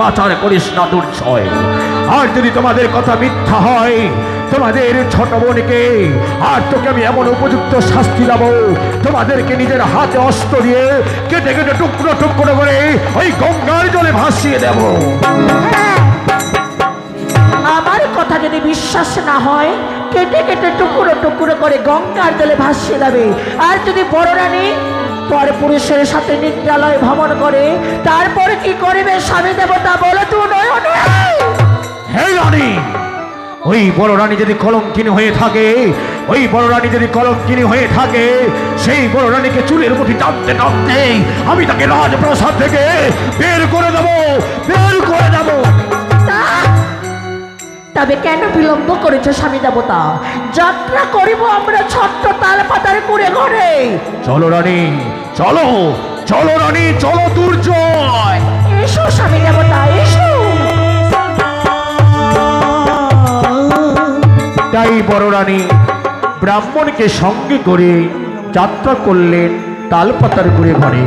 পাচার করিস না দুর্জয়। আর যদি তোমাদের কথা মিথ্যা হয়, তোমাদের ছোট বোনকে, আর তোকে আমি এমন উপযুক্ত শাস্তি দেবো, তোমাদেরকে নিজের হাতে অস্ত্র দিয়ে কেটে কেটে টুকরো টুকরো করে ওই গঙ্গার জলে ভাসিয়ে দেব। আমার কথা যদি বিশ্বাস না হয়, কেটে কেটে টুকরো টুকরো করে গঙ্গার জলে ভাসিয়ে দেবে। আর যদি বড় রানী পর পুরুষের সাথে নিদ্রালয় ভ্রমণ করে, তারপর কি করবে স্বামী দেবতা বলে তু নয় ওই বড় রানী যদি কলঙ্কিনী হয়ে থাকে, ওই বড় রানী যদি কলঙ্কিনী হয়ে থাকে, সেই বড় রানীকে চুলের মুঠি টানতে টানতে আমি তাকে রাজপ্রাসাদ থেকে বের করে দেবো। তবে কেন বিলম্ব করেছে স্বামী দেবতা? যাত্রা করিব আমরা ছোট্ট তাল পাতার কুড়ে ঘরে। চলো রানী চলো চলো রানী চলো দুর্জয়। এসো স্বামী দেবতা এসো। তাই বড় রানী ব্রাহ্মণকে সঙ্গে করে যাত্রা করলেন তালপাতার ঘুরে ঘরে।